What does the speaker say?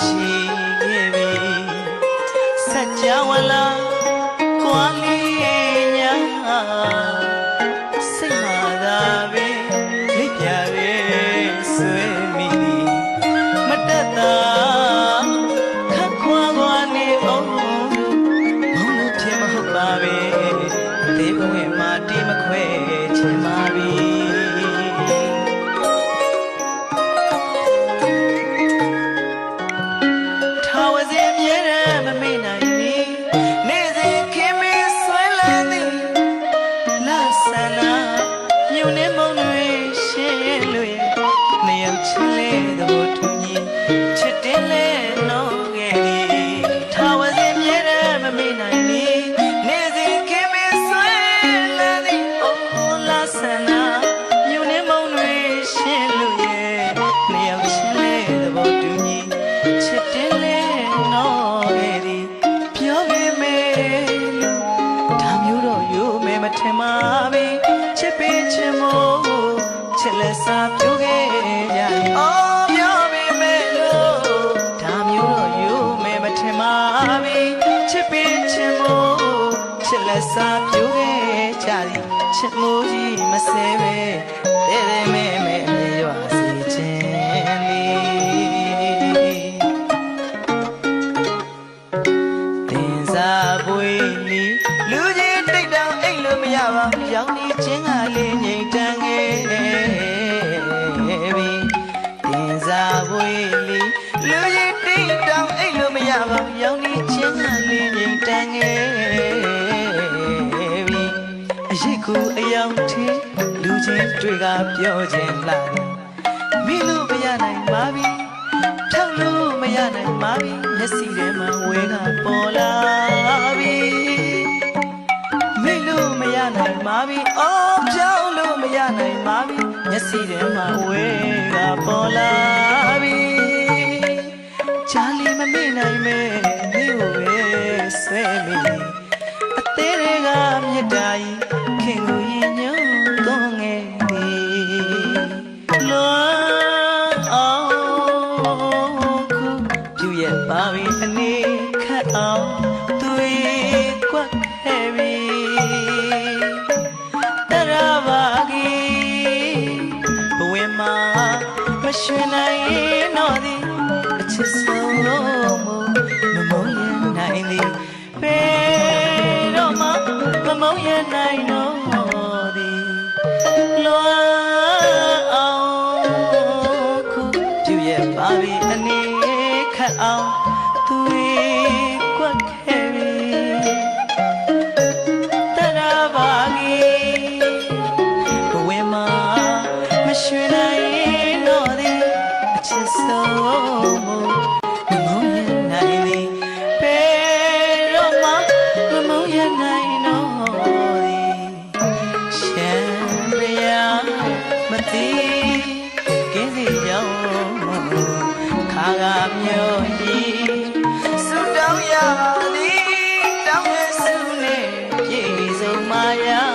ရှိရဲ့ပြီစัจ java လာကွာလေးညာစိတ်မာသာပဲလိပ်ပြရဲဆွေမိသည်မတက်တာခက်ခွာခွာနေအောင်ဘုံလို့ဖြစ်မဟုတ်ပါပဲ လက်စားပြိုးခဲ့ကြတယ်အော်ပြောပေမဲ့လို့ဒါမျိုးတော့ယူမယ်မထင်ပါပဲချစ်ပေးချင်မို့ချစ်လက်စားပြိုးခဲ့ကြတယ်ချစ်မို့ကြီးမဆဲပဲတဲ့တဲ့မဲမဲအမြဲရွာစီခြင်းလေးတင်စားပွေလီလူကြီးတိတ်တောင်အိတ်လို့မရပါဘူးရောင်နေချင်းကလေးငိမ့် ခဲ့ပြီအရေးကူအယောင်ထင်းလူချင်းတွေကပြောခြင်းလာတယ်မင်းလို့မရနိုင်ပါဘူးထောက်လို့မရနိုင်ပါဘူးမျက်စိထဲမှာဝဲကပေါ်လာပြီမိတ်လို့မရနိုင်ပါဘူးအော်ပြောင်းလို့မရနိုင်ပါဘူးမျက်စိထဲမှာဝဲကပေါ်လာပြီချာလီမမေ့နိုင်မဲ မရွှင်နိုင်တော့သည်အချစ်ဆုံးလို့မမုန်းရနိုင်သည်ဘယ်တော့မှမမုန်းရနိုင်တော့သည်လွမ်းအောင်ခုပြုရဲ့ပါပြီအနေခတ်အောင်သူရဲ့ ಮಾಯಾ